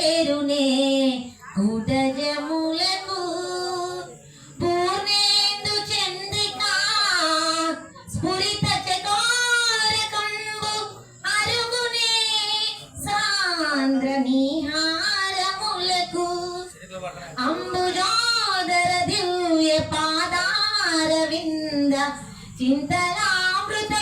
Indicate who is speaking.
Speaker 1: చేరునే కుటజములకు పూర్ణేందు చంద్రిక స్ఫురిత చకోరకంబు అరుగునే సాంద్ర నిహారములకు అంబుజోదర దివ్య పాదార వింద చింతలామృత